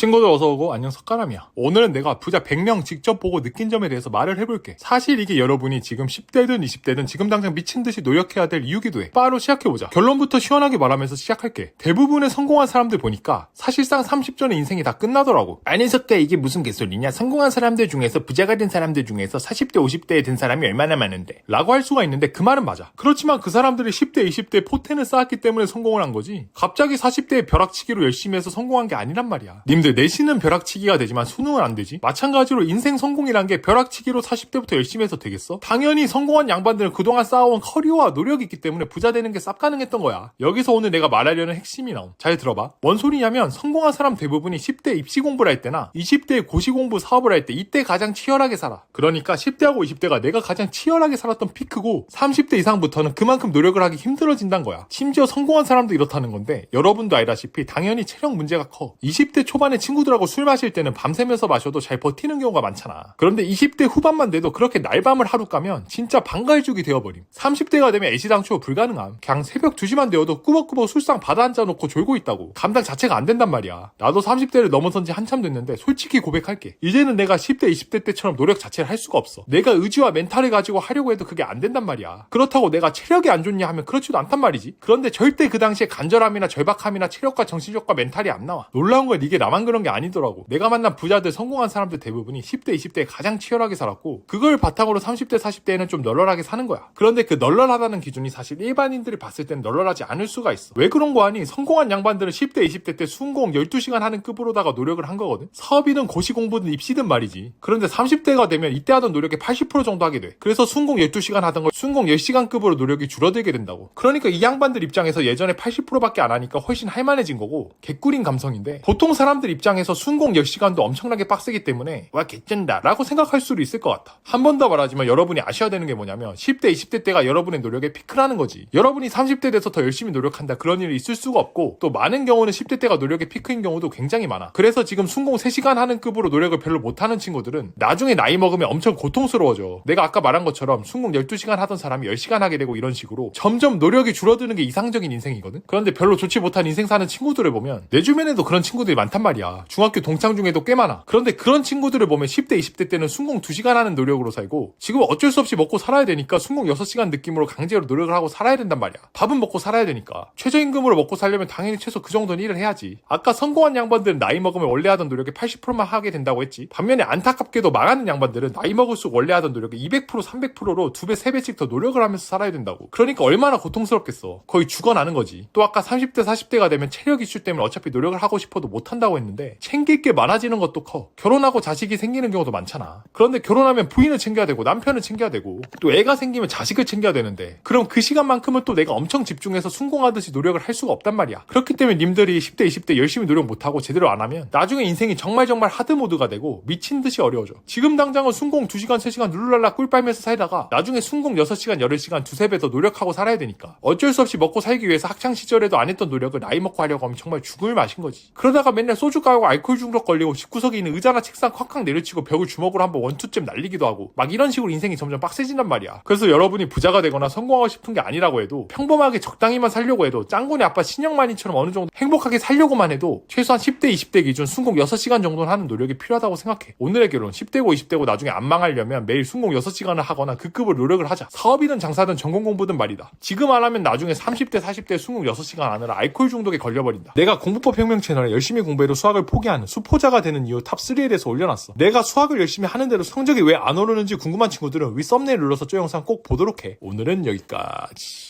친구들 어서오고 안녕 석가람이야. 오늘은 내가 부자 100명 직접 보고 느낀 점에 대해서 말을 해볼게. 사실 이게 여러분이 지금 10대든 20대든 지금 당장 미친 듯이 노력해야 될 이유기도 해. 바로 시작해보자. 결론부터 시원하게 말하면서 시작할게. 대부분의 성공한 사람들 보니까 사실상 30전의 인생이 다 끝나더라고. 아니 석가 이게 무슨 개소리냐? 성공한 사람들 중에서 부자가 된 사람들 중에서 40대 50대에 든 사람이 얼마나 많은데? 라고 할 수가 있는데 그 말은 맞아. 그렇지만 그 사람들이 10대 20대에 포텐을 쌓았기 때문에 성공을 한 거지. 갑자기 40대에 벼락치기로 열심히 해서 성공한 게 아니란 말이야. 님들 내신은 벼락치기가 되지만 수능은 안 되지. 마찬가지로 인생 성공이란 게 벼락치기로 40대부터 열심히 해서 되겠어? 당연히 성공한 양반들은 그동안 쌓아온 커리어와 노력이 있기 때문에 부자 되는 게 쌉 가능했던 거야. 여기서 오늘 내가 말하려는 핵심이 나옴. 잘 들어봐. 뭔 소리냐면 성공한 사람 대부분이 10대 입시 공부를 할 때나 20대 고시 공부 사업을 할 때 이때 가장 치열하게 살아. 그러니까 10대하고 20대가 내가 가장 치열하게 살았던 피크고 30대 이상부터는 그만큼 노력을 하기 힘들어진다는 거야. 심지어 성공한 사람도 이렇다는 건데 여러분도 알다시피 당연히 체력 문제가 커. 20대 초반에 친구들하고 술 마실 때는 밤새면서 마셔도 잘 버티는 경우가 많잖아. 그런데 20대 후반만 돼도 그렇게 날밤을 하루 까면 진짜 반갈죽이 되어버림. 30대가 되면 애시당초 불가능함. 그냥 새벽 2시만 되어도 꾸벅꾸벅 술상 받아 앉아놓고 졸고 있다고. 감당 자체가 안 된단 말이야. 나도 30대를 넘어선 지 한참 됐는데 솔직히 고백할게. 이제는 내가 10대 20대 때처럼 노력 자체를 할 수가 없어. 내가 의지와 멘탈을 가지고 하려고 해도 그게 안 된단 말이야. 그렇다고 내가 체력이 안 좋냐 하면 그렇지도 않단 말이지. 그런데 절대 그 당시에 간절함이나 절박함이나 체력과 정신력과 멘탈이 안 나와. 놀라운 건 이게 나만 그런 게 아니더라고. 내가 만난 부자들 성공한 사람들 대부분이 10대 20대에 가장 치열하게 살았고 그걸 바탕으로 30대 40대에는 좀 널널하게 사는 거야. 그런데 그 널널하다는 기준이 사실 일반인들이 봤을 땐 널널하지 않을 수가 있어. 왜 그런 거 아니? 성공한 양반들은 10대 20대 때 순공 12시간 하는 급으로다가 노력을 한 거거든. 사업이든 고시 공부든 입시든 말이지. 그런데 30대가 되면 이때 하던 노력의 80% 정도 하게 돼. 그래서 순공 12시간 하던 걸 순공 10시간 급으로 노력이 줄어들게 된다고. 그러니까 이 양반들 입장에서 예전에 80%밖에 안 하니까 훨씬 할만해진 거고 개꿀인 감성인데 보통 사람들 입장에서 순공 10시간도 엄청나게 빡세기 때문에 와 개쩐다 라고 생각할 수도 있을 것 같아. 한 번 더 말하지만 여러분이 아셔야 되는 게 뭐냐면 10대 20대 때가 여러분의 노력의 피크라는 거지. 여러분이 30대 돼서 더 열심히 노력한다. 그런 일이 있을 수가 없고 또 많은 경우는 10대 때가 노력의 피크인 경우도 굉장히 많아. 그래서 지금 순공 3시간 하는 급으로 노력을 별로 못하는 친구들은 나중에 나이 먹으면 엄청 고통스러워져. 내가 아까 말한 것처럼 순공 12시간 하던 사람이 10시간 하게 되고 이런 식으로 점점 노력이 줄어드는 게 이상적인 인생이거든? 그런데 별로 좋지 못한 인생 사는 친구들을 보면 내 주변에도 그런 친구들이 많단 말이야 중학교 동창 중에도 꽤 많아. 그런데 그런 친구들을 보면 10대 20대 때는 순공 2시간 하는 노력으로 살고 지금 어쩔 수 없이 먹고 살아야 되니까 순공 6시간 느낌으로 강제로 노력을 하고 살아야 된단 말이야. 밥은 먹고 살아야 되니까. 최저임금으로 먹고 살려면 당연히 최소 그 정도는 일을 해야지. 아까 성공한 양반들은 나이 먹으면 원래 하던 노력의 80%만 하게 된다고 했지. 반면에 안타깝게도 망하는 양반들은 나이 먹을수록 원래 하던 노력의 200% 300%로 두배세 배씩 더 노력을 하면서 살아야 된다고. 그러니까 얼마나 고통스럽겠어. 거의 죽어나는 거지. 또 아까 30대 40대가 되면 체력 이슈 때문에 어차피 노력을 하고 싶어도 못한다고 했는데 챙길 게 많아지는 것도 커. 결혼하고 자식이 생기는 경우도 많잖아. 그런데 결혼하면 부인을 챙겨야 되고 남편을 챙겨야 되고 또 애가 생기면 자식을 챙겨야 되는데 그럼 그 시간만큼은 또 내가 엄청 집중해서 순공하듯이 노력을 할 수가 없단 말이야. 그렇기 때문에 님들이 10대 20대 열심히 노력 못하고 제대로 안 하면 나중에 인생이 정말 정말 하드모드가 되고 미친 듯이 어려워져. 지금 당장은 순공 2시간 3시간 룰랄라 꿀 빨면서 살다가 나중에 순공 6시간 8시간 두세 배 더 노력하고 살아야 되니까. 어쩔 수 없이 먹고 살기 위해서 학창 시절에도 안 했던 노력을 나이 먹고 하려고 하면 정말 죽음을 마신 거지. 그러다가 맨날 소주 까고 알코올 중독 걸리고 집구석에 있는 의자나 책상 콱콱 내려치고 벽을 주먹으로 한번 원투잼 날리기도 하고 막 이런 식으로 인생이 점점 빡세진단 말이야. 그래서 여러분이 부자가 되거나 성공하고 싶은 게 아니라고 해도 평범하게 적당히만 살려고 해도 짱구네 아빠 신영만이처럼 어느 정도 행복하게 살려고만 해도 최소한 10대 20대 기준 순공 6시간 정도는 하는 노력이 필요하다고 생각해. 오늘의 결론 10대고 20대고 나중에 안 망하려면 매일 순공 6시간을 하거나 그 급으로 노력을 하자. 사업이든 장사든 전공 공부든 말이다. 지금 안 하면 나중에 30대 40대 순공 6시간 하느라 알코올 중독에 걸려버린다. 내가 공부법 혁명 채널에 열심히 공부해도 수학 을 포기하는 수포자가 되는 이유 탑3에 대해서 올려놨어. 내가 수학을 열심히 하는데도 성적이 왜 안 오르는지 궁금한 친구들은 위 썸네일 눌러서 저 영상 꼭 보도록 해. 오늘은 여기까지